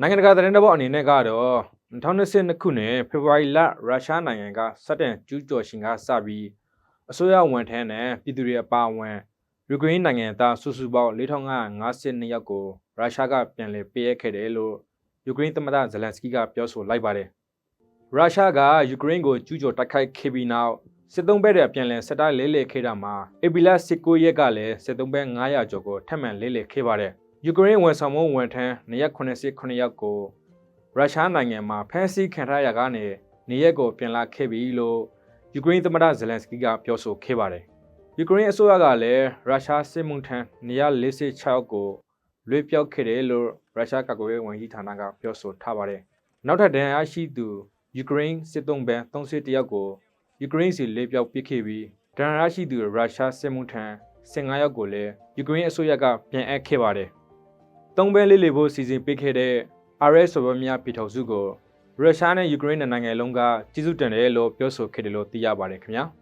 နိုင်ငံတကာသတင်းတစ်ပုဒ်အနေနဲ့ကတော့2022ခုနှစ်ဖေဖော်ဝါရီလရုရှားနိုင်ငံကစတင်ကျူးကျော်ရှင်ကစပြီးအစိုးရဝန်ထမ်းနဲ့ပြည်သူတွေအပါအဝင်ယူကရိန်းနိုင်ငံသားစုစုပေါင်း4552ယောက်ကိုရုရှားကပြန်လည်ပေးအပ်ခဲ့တယ်လို့ယူကရိန်းသမ္မတဇလန်စကီးကပြောဆိုလိုက်ပါတယ်။ရုရှားကယူကရိန်းကိုကျူးကျော်တိုက်ခိုက်ခဲ့ပြီးနောက်စစ်သုံးဘက်တွေပြန်လည်စစ်တပ်လဲလှယ်ခဲ့တာမှာအေပီလာ19ရက်ကလည်းစစ်သုံးဘက်900ကျော်ကိုထပ်မံလဲလှယ်ခဲ့ပါတယ်။ ယူကရိန်းဝန်ဆောင်မှုဝန်ထမ်း289ယောက်ကိုရုရှားနိုင်ငံမှာဖမ်းဆီးခံထားရကနေနေရက်ကိုပြန်လာခဲ့ပြီလို့ယူကရိန်းသမ္မတဇလန်စကီးကပြောဆိုခဲ့ပါတယ်။ယူကရိန်းအစိုးရကလည်းရုရှားစစ်မှုထမ်း146ယောက်ကိုလွှဲပြောက်ခဲ့တယ်လို့ရုရှားကာကွယ်ရေးဝန်ကြီးဌာနကပြောဆိုထားပါတယ်။နောက်ထပ်ဒဏ်ရာရှိသူယူကရိန်းစစ်သုံးပန်း31ယောက်ကိုယူကရိန်းစီလွှဲပြောက်ပစ်ခဲ့ပြီးဒဏ်ရာရှိသူရုရှားစစ်မှုထမ်း15ယောက်ကိုလည်းယူကရိန်းအစိုးရကပြန်အပ်ခဲ့ပါတယ်။ သုံးပန်းလေးလေဖို့စီစဉ်ပေးခဲ့တဲ့ RS ဆိုဘများပြည်ထောင်စုကိုရုရှားနဲ့ယူကရိန်းနိုင်ငံလုံးကကျေးဇူးတင်တယ်လို့ပြောဆိုခဲ့တယ်လို့သိရပါတယ်ခင်ဗျာ။